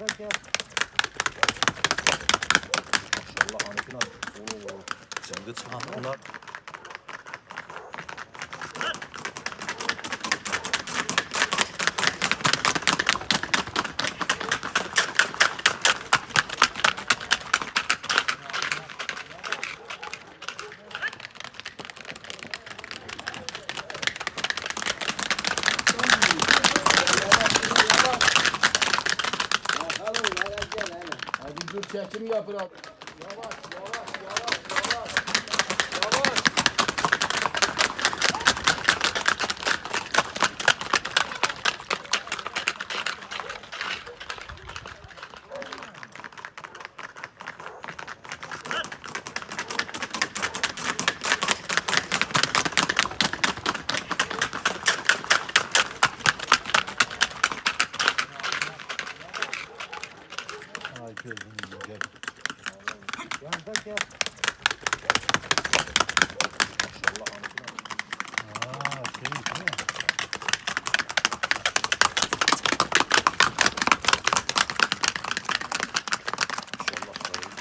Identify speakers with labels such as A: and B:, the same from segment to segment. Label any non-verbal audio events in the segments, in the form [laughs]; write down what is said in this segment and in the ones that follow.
A: Maşallah Hanif'in abi. Oo. Zıngıt hanımlar.
B: Hadi dur çekim yapın abi. Yavaş yavaş yavaş yavaş. Yavaş.
A: Ay gözüm güzel. Maşallah Hanif'in abi. Aa, şey değil mi? Maşallah sayın.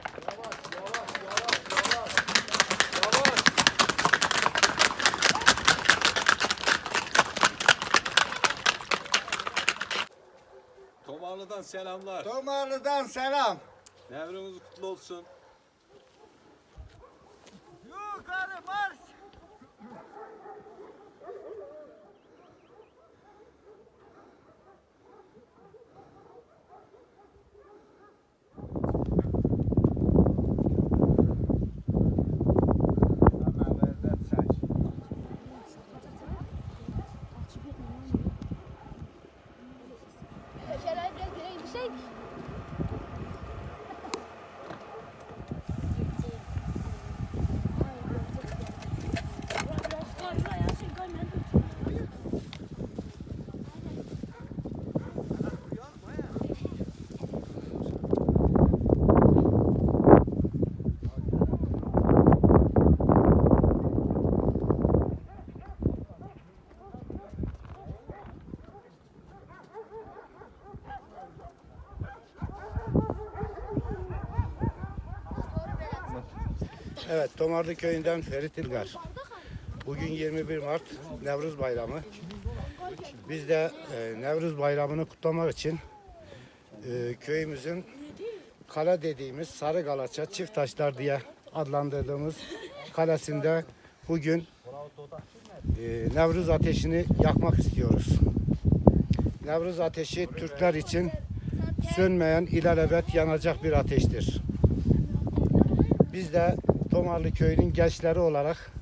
B: Yavaş yavaş yavaş yavaş. Yavaş.
C: Tomarlı'dan selamlar.
D: Tomarlı'dan selam.
C: Nevrimiz kutlu olsun.
D: Yukarı marş. Hemen ver çay.
E: Şöyle biraz geri gitsek.
D: Evet, Tomarlı köyünden Ferit İlgar. Bugün 21 Mart Nevruz Bayramı. Biz de e, Nevruz Bayramı'nı kutlamak için e, köyümüzün kale dediğimiz Sarı Galaça Çift Taşlar diye adlandırdığımız kalesinde bugün e, Nevruz ateşini yakmak istiyoruz. Nevruz ateşi Türkler için sönmeyen ilelebet yanacak bir ateştir. Biz de Tomarlı köyünün gençleri olarak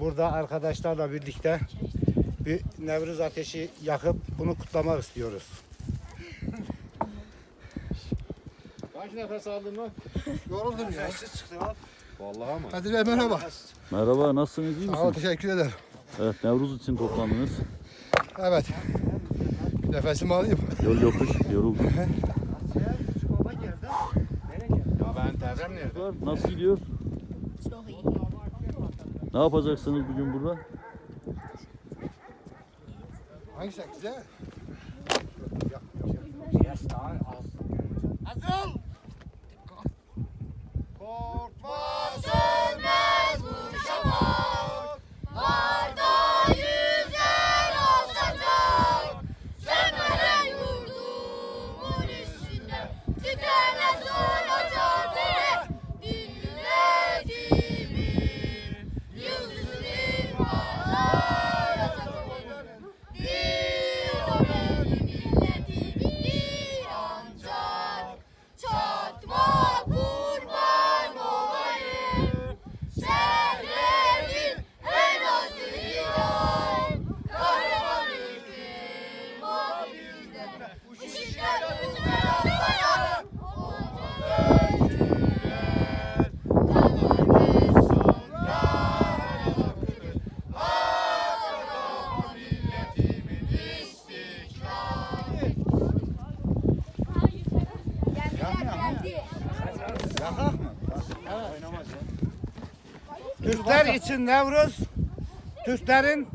D: burada arkadaşlarla birlikte bir Nevruz ateşi yakıp bunu kutlamak istiyoruz.
B: Kaç nefes aldın mı? [laughs] Yoruldum ya.
C: Vallahi ama.
B: Hadi be merhaba.
F: Merhaba, nasılsınız, iyi
B: Sağ ol,
F: misiniz?
B: teşekkür ederim.
F: Evet, Nevruz için toplandınız.
B: Evet. Bir nefesimi alayım.
F: Yol yokuş, yoruldum. [laughs]
D: Nerede?
F: Nasıl gidiyor?
E: Çok iyi.
F: Ne yapacaksınız bugün burada?
B: Hangisi güzel?
D: Korkma
G: için Nevruz, Türklerin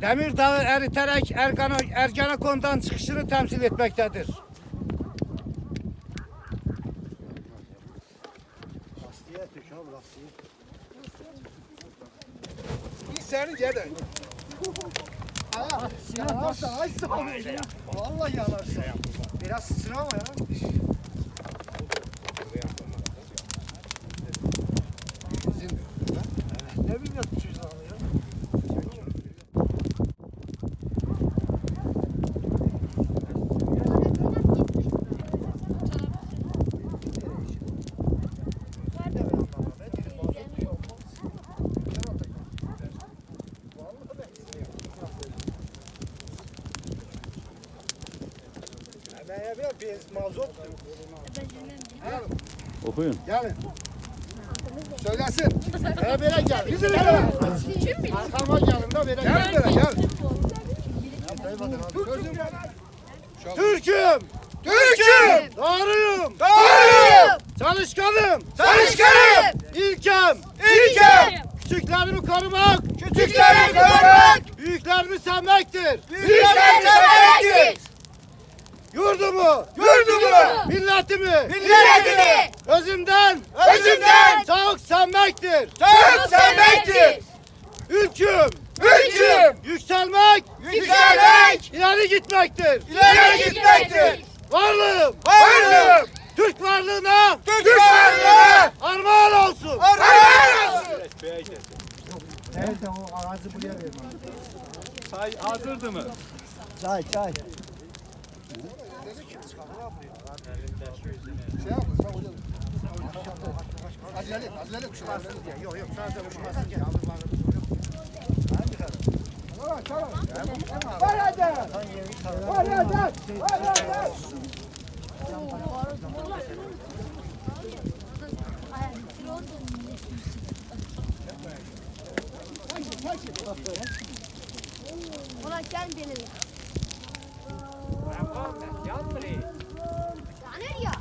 G: Demirdağ'ı eriterek Ergenekon'dan çıkışını temsil etmektedir.
B: Yanarsan ay sağ ol. Vallahi yanarsan. Biraz ama ya. Ne bileyim yapmışız ama ya. Ben ya biraz benzin mazot.
F: Okuyun.
B: Gelin. Söylesin. He böyle gel. Bizim gelin. Arkama gelin de böyle gel. Gel gel. Sözüm
G: Türk'üm,
B: Türk'üm.
G: doğruyum,
B: Doğruyum.
G: çalışkanım,
B: Çalışkanım.
G: ilkem,
B: İlkem.
G: küçüklerimi korumak,
B: Küçüklerimi korumak.
G: büyüklerimi sevmektir.
B: Büyüklerimi sevmektir.
G: Yurdumu,
B: Yurdumu.
G: milletimi,
B: Milletimi.
G: özümden,
B: Özümden.
G: çok sevmektir.
B: Çok sevmektir.
G: Ülküm,
B: Ülküm.
G: yükselmek,
B: Yükselmek.
G: ileri gitmektir.
B: İleri gitmektir.
G: Varlığım,
B: Varlığım.
G: Türk varlığına
B: Türk varlığına.
G: armağan olsun.
B: Armağan olsun.
A: Say hazırdı mı?
B: Acele, acele kuşlar. Yok yok, sadece kuşlar.
D: Ulan gel benimle. Yanar ya. Aslan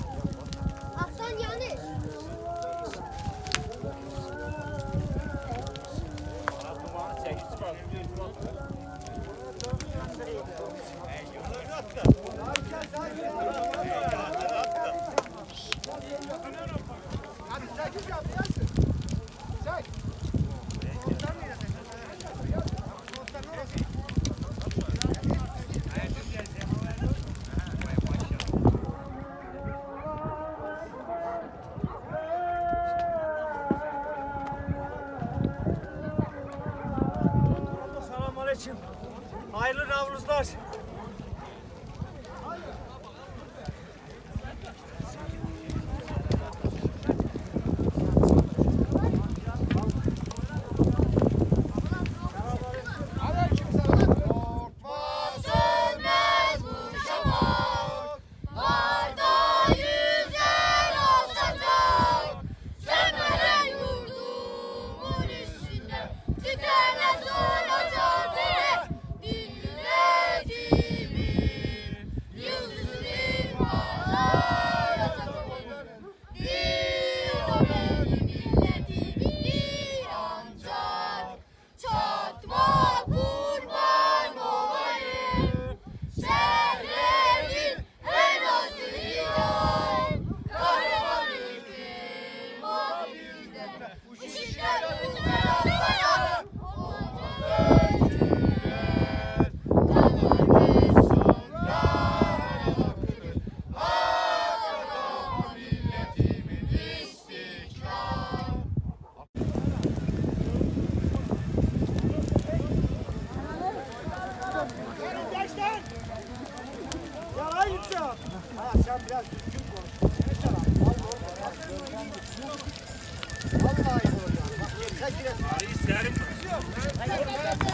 D: Allah ayıp olacak.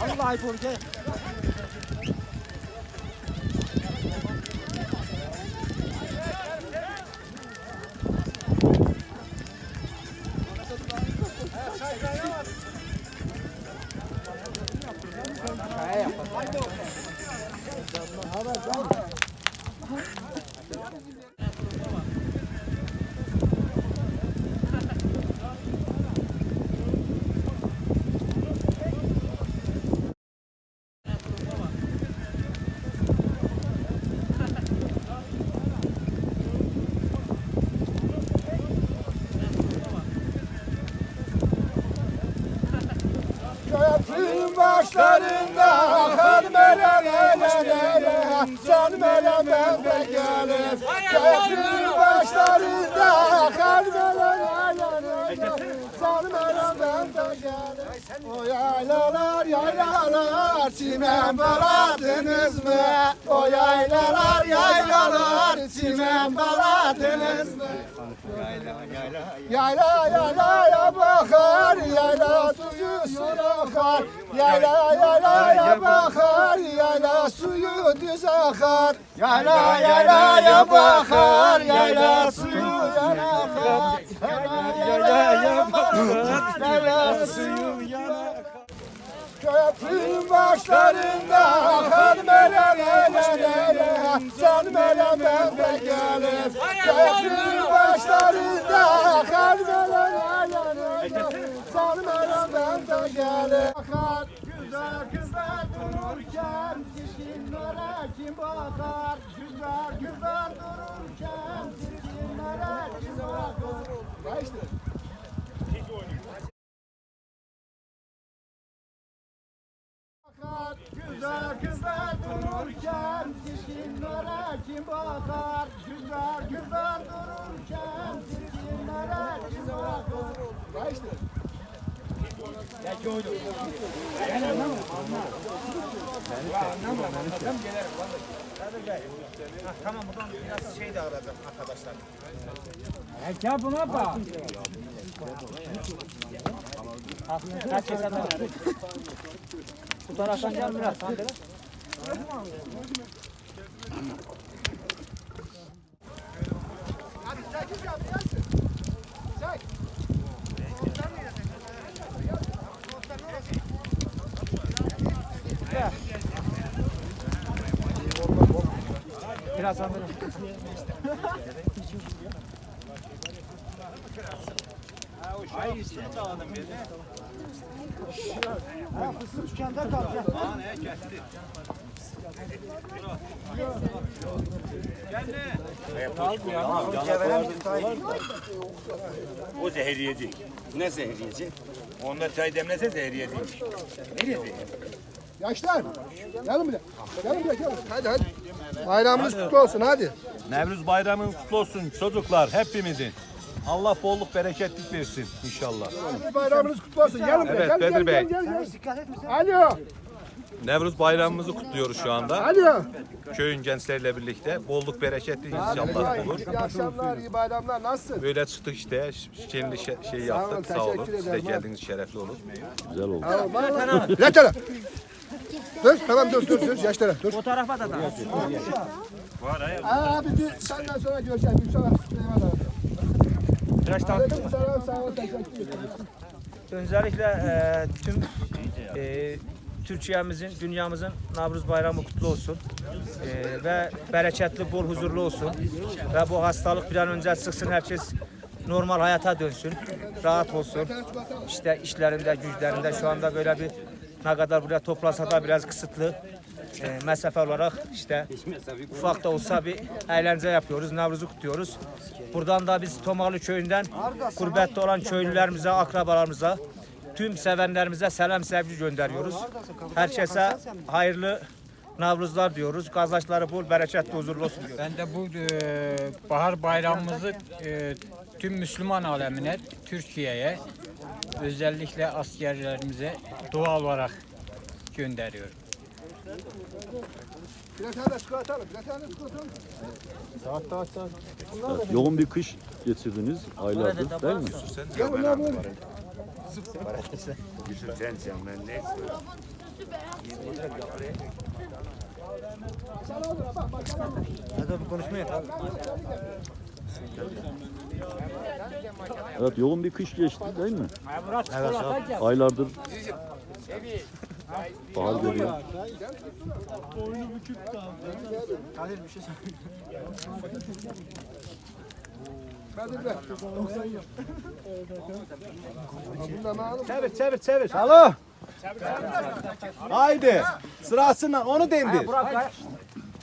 D: Allah ayıp olacak.
B: Başlarında akar melem elelere Can melem de gelir. Köprünün başlarında akar melem elelere Can melem de gelir O yaylalar yaylalar Çimen baladınız mı? O yaylalar yaylalar Çimen baladınız mı? Yayla yaylaya bakar, yayla suyu su akar. Yayla yaylaya bakar, yayla suyu düz akar. Yayla yaylaya bakar, yayla suyu yan akar. Yayla yaylaya bakar, yayla suyu yan akar. Köprünün başlarında akar melem elelere Can melemden de gelir Köprünün başlarında akar melem elelere Can melemden de gelir Akar güzel güzel dururken Çirkinlere kim bakar Güzel güzel dururken Çirkinlere kim bakar Ya Güzel güzel dururken Çirkinlere kim bakar Güzel güzel dururken Çirkinlere kim bakar Ya işte
H: Tamam buradan biraz şey de alacağım arkadaşlar. Ya buna bak. Kaç yaşında? Bu taraftan gel biraz.
B: Hadi sekiz yap gelsin Çek
H: Biraz sonra.
I: O zehirleyeci. Ne zehirleyeci? Onlar çay demlese zehirleyeciymiş.
B: Yaşlar Gelin bile Gelin bile gelin Hadi hadi Bayramınız kutlu olsun hadi
A: Nevruz bayramınız kutlu olsun çocuklar hepimizin. Allah bolluk bereketlik versin inşallah.
B: Bayramınız kutlu olsun gelin buraya
A: Evet,
B: gel,
A: Bedir
B: gel,
A: Bey.
B: gel, gel, gel. Alo
A: Nevruz bayramımızı kutluyoruz şu anda.
B: Alo
A: Köyün gençleriyle birlikte bolluk bereketli inşallah olur.
B: İyi akşamlar, iyi bayramlar. Nasılsın?
A: Böyle çıktık işte şimdi şey, şey yaptık sağ olun. Siz de geldiniz şerefli olun.
F: Güzel oldu.
B: Yaşlara. Dur, tamam dur, dur, dur. Yaşlara, dur.
H: O tarafa da da.
B: Abi bir senden sonra göreceğim. Bir sonra. Eyvallah. Ol, teşekkür ederim.
H: Öncelikle e, tüm e, Türkiye'mizin, dünyamızın Navruz Bayramı kutlu olsun. E, ve bereketli, bol huzurlu olsun. Ve bu hastalık bir an önce çıksın, herkes normal hayata dönsün. Rahat olsun. İşte işlerinde, güçlerinde şu anda böyle bir ne kadar buraya toplansa da biraz kısıtlı e, mesafe olarak işte ufak da olsa bir eğlence yapıyoruz. Navruz'u kutluyoruz. Buradan da biz Tomalı köyünden gurbette olan köylülerimize, akrabalarımıza, tüm sevenlerimize selam sevgi gönderiyoruz. Herkese hayırlı Navruzlar diyoruz. Kazançları bol, bereketli, huzurlu olsun diyoruz.
J: Ben de bu e, bahar bayramımızı e, tüm Müslüman alemine, Türkiye'ye, özellikle askerlerimize doğal olarak gönderiyorum.
B: Birer tane de çikolata alın, birer tane de çikolata alın.
F: Evet, yoğun bir kış geçirdiniz aylardır değil mi?
B: Gel bunlar böyle.
I: Yusuf sen sen ben ne?
F: Evet yoğun bir kış geçti değil mi? Aylardır bahar geliyor.
B: Bedir Bey. Bundan alalım.
C: Çevir çevir çevir. Alo. Haydi. Sırasından onu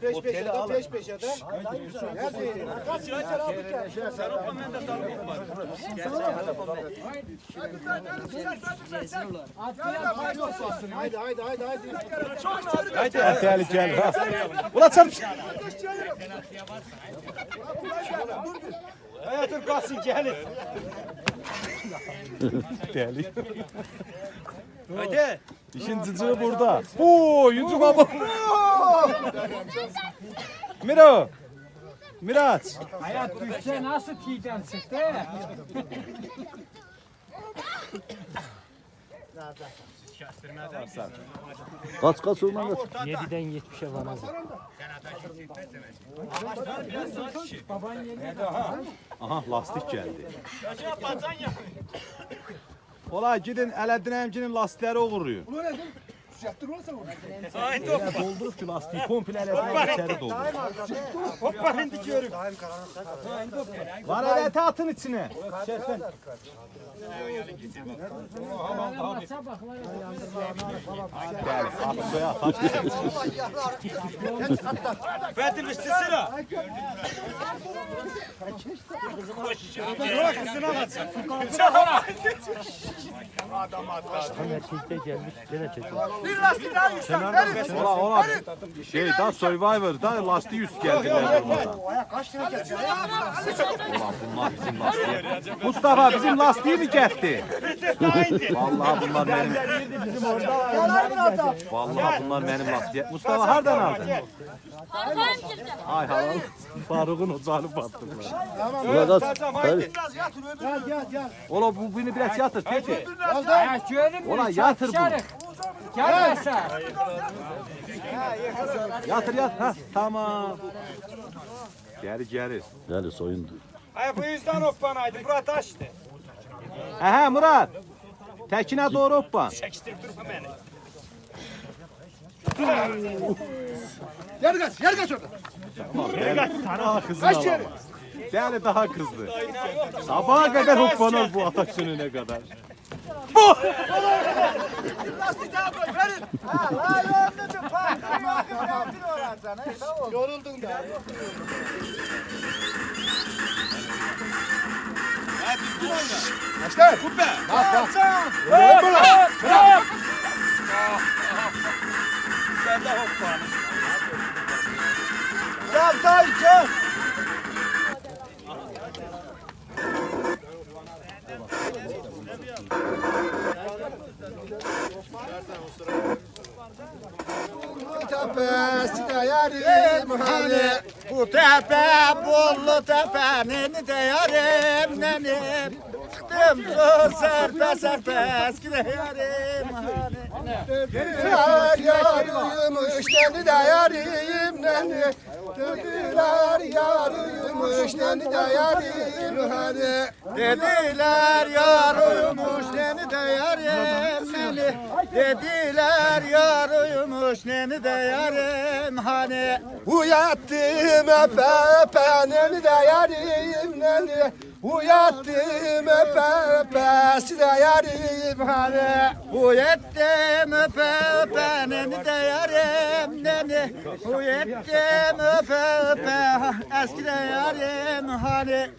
G: Peş peşe de peş peşe de. Haydi haydi haydi haydi.
A: Tehlikeli. ha. Ulan çarp.
C: Hayatım kalsın gelin.
A: Tehlikeli.
C: Hadi.
A: İşin cıcığı burada. Oo, yüzük abi. Miro. Miraç.
J: Hayat düşse nasıl tiden çıktı?
F: Kaç kaç olman kaç.
J: 7'den 70'e var az.
A: Aha lastik geldi. Ola gidin Ələddin əmcinin lastikləri uğurluyor. Elə doldurub ki lastiği komple Ələddin içeri dolduruyor.
C: Hoppa hindi diyorum.
A: Var əleti atın içine. Gel, at suya at.
C: Verdim işte sıra. Bırak kızını alacak.
A: Ola ola. Şey da Survivor da lastiği üst geldiler durmadan. Ulan bunlar bizim lastiği. Mustafa bizim lastiği mi gitti? Vallahi bunlar benim. Vallahi bunlar benim lastiği. Mustafa hardan aldın? Ay halal. Faruk'un ocağını patladılar.
F: Ulan kaç. Hadi.
A: Ola bu beni biraz yatır.
J: Hayat görün mü?
A: Ulan yatır bunu.
J: Gelmese.
A: Yatır yat. Ha tamam. Geri geri.
F: Gel soyundu.
C: Ay bu yüzden hoppanaydı. Bura taştı.
A: Aha Murat. Tekine doğru hoppa.
C: Çekiştirip durma beni.
B: Yer kaç yer kaç orada.
A: Daha kızını alamaz. Yani daha kızdı. Sabaha kadar hoppanır bu atak ne kadar.
B: Yoruldun da. Başla. Kupe. Bak bak.
C: Sen de hoppa.
B: Gel gel gel.
C: Bu tepe bollu tepe neni de yarim nenim. Çıktım su serpe serpe eski de yarim
B: Dediler yarıymış kendi de yarim neni Dediler yarıymış kendi de yarim hani
C: Dediler yar uyumuş neni de yarim neni Dediler yar uyumuş neni de yarim hani
B: Uyattım öpe öpe neni de yarim neni Uyattım öpe öpe size yarim hani.
C: Uyettim öpe öpe neni de yarim neni. Uyettim öpe öpe eski de yarim hani.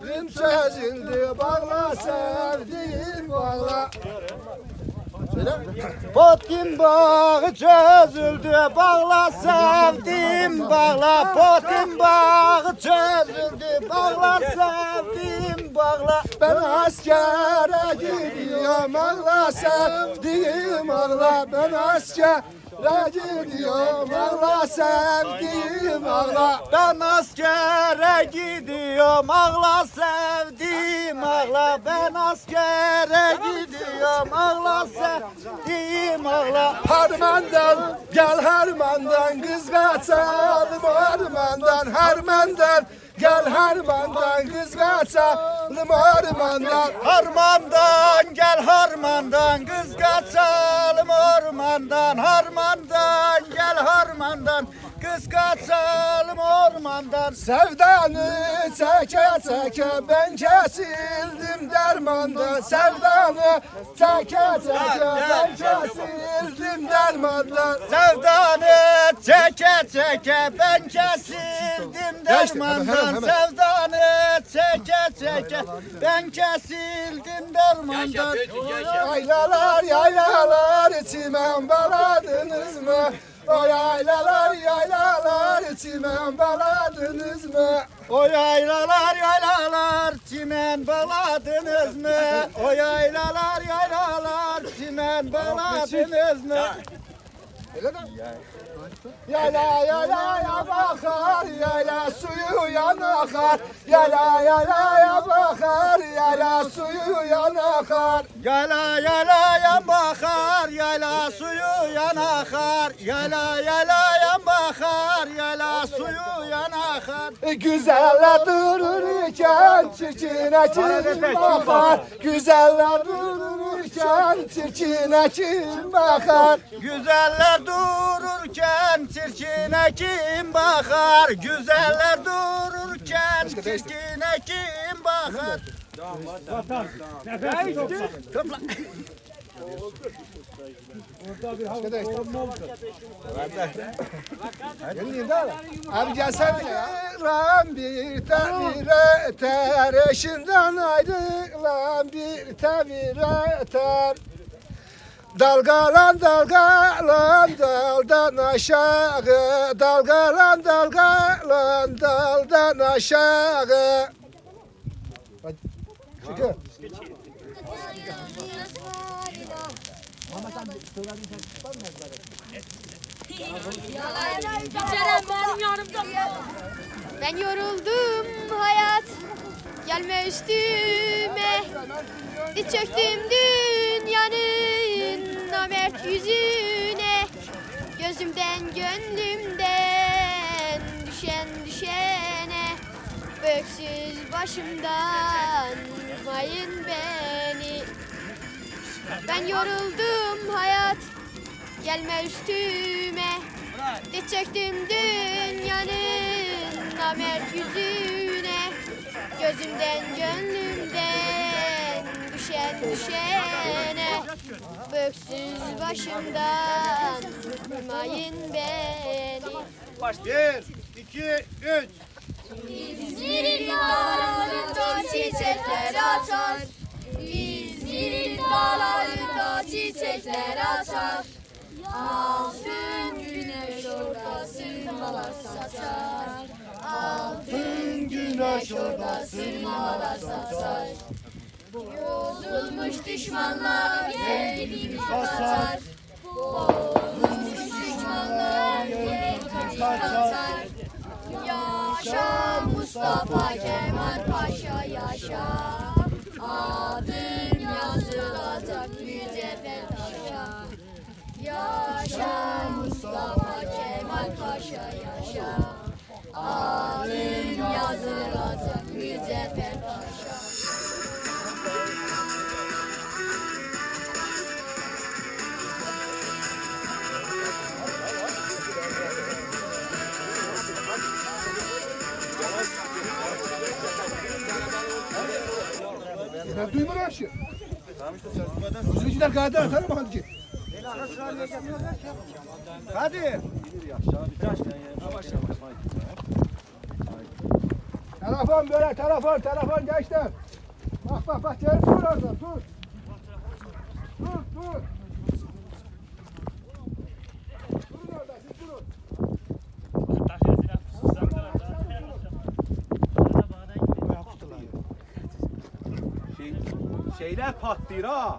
B: Kim sözüldü bağla sevdiğim bağla
C: Potin bağı çözüldü bağla sevdim bağla. Potin bağı çözüldü bağla sevdim bağla.
B: Ben askere gidiyorum ağla sevdiğim ağla. Ben askere gidiyorum ağla sevdiğim ağla.
C: Ben askere gidiyorum. Ağla sevdim ağla. Ben askere gidiyorum. Ağla sevdim ağla.
B: Harmandan gel harmandan kız kaçalım harmandan harmandan Gel harmandan kız kaçalım ormandan.
C: Harmandan gel harmandan kız kaçalım ormandan. Harmandan gel harmandan kız kaçalım ormandan
B: Sevdanı çeke çeke ben kesildim dermanda Sevdanı çeke çeke ben kesildim dermanda.
C: Sevdanı çeke çeke ben kesildim
B: hemen.
C: Sevdanı çeke çeke ben kesildim dermandan
B: Yaylalar yaylalar çimen baladınız mı? O yaylalar yaylalar çimen baladınız mı?
C: O yaylalar yaylalar çimen baladınız mı? O yaylalar yaylalar çimen baladınız mı?
B: Yayla yaylaya bakar yayla suyu yanakar Yayla yaylaya bakar yayla suyu yanakar
C: Yayla yayla yan bakar, yayla suyu yan akar. Yayla yayla yan bakar, yayla suyu yan akar.
B: Güzeller dururken çirkine kim bakar Güzeller dururken çirkine kim bakar?
C: Güzeller dururken çirkine kim bakar? Güzeller dururken çirkine kim bakar?
B: Abi gelsene ya. Ram bir tavir öter eşinden ayrılan bir tavir öter. Dalgalan dalgalan daldan aşağı Dalgalan dalgalan daldan aşağı
D: Ben yoruldum hayat. Gelme üstüme. Diz çöktüm dünyanın Namert yüzüne. Gözümden gönlümden Düşen düşene. Öksüz başımdan Vurmayın beni Ben yoruldum hayat Gelme üstüme. Diz çöktüm dünyanın namert yüzüne. Gözümden gönlümden düşen düşene. Böksüz başımdan vurmayın beni.
B: Bir, iki, üç.
D: İzmir'in dağlarında çiçekler açar dağlarında çiçekler açar. Altın güneş orada sırmalar saçar. Altın güneş orada sırmalar saçar. Bozulmuş düşmanlar sevgimiz kaçar. Bozulmuş düşmanlar sevgimiz kaçar. Yaşa Mustafa Kemal Paşa yaşa Yaşa Mustafa Kemal Paşa yaşa. Adın yazılacak mücevher taşa
B: Ben duymuyorum şu. Uzun içinden kağıdı atarım mı hadi?
C: Hadi.
B: Telefon böyle telefon telefon gençler. Bak bak bak gel dur orada dur. Dur dur. Durun orada siz durun.
A: Şey, şeyler patlıyor ha.